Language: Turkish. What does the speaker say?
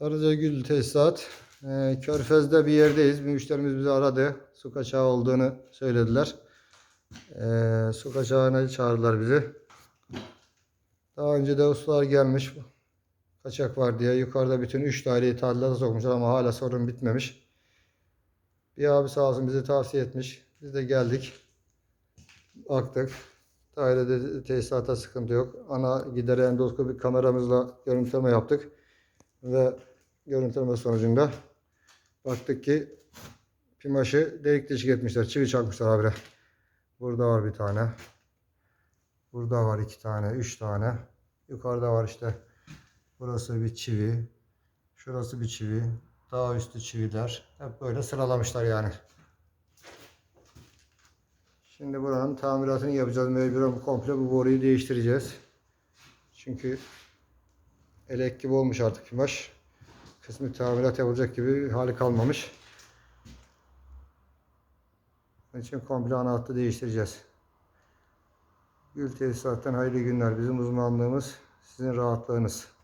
Darıca Gül Tesisat. Ee, Körfez'de bir yerdeyiz. Bir müşterimiz bizi aradı. Su kaçağı olduğunu söylediler. Ee, su kaçağına çağırdılar bizi. Daha önce de ustalar gelmiş. Kaçak var diye. Yukarıda bütün 3 daireyi tadilata sokmuşlar ama hala sorun bitmemiş. Bir abi sağ olsun bizi tavsiye etmiş. Biz de geldik. Baktık. Dairede tesisata sıkıntı yok. Ana gider endoskopik kameramızla görüntüleme yaptık. Ve görüntüleme sonucunda baktık ki pimaşı delik deşik etmişler. Çivi çakmışlar habire. Burada var bir tane. Burada var iki tane, üç tane. Yukarıda var işte. Burası bir çivi. Şurası bir çivi. Daha üstü çiviler. Hep böyle sıralamışlar yani. Şimdi buranın tamiratını yapacağız. Mecburen komple bu boruyu değiştireceğiz. Çünkü elek gibi olmuş artık pimaş. Kısmı tamirat yapılacak gibi hali kalmamış. Onun için komple ana hattı değiştireceğiz. Gül tesisattan hayırlı günler. Bizim uzmanlığımız sizin rahatlığınız.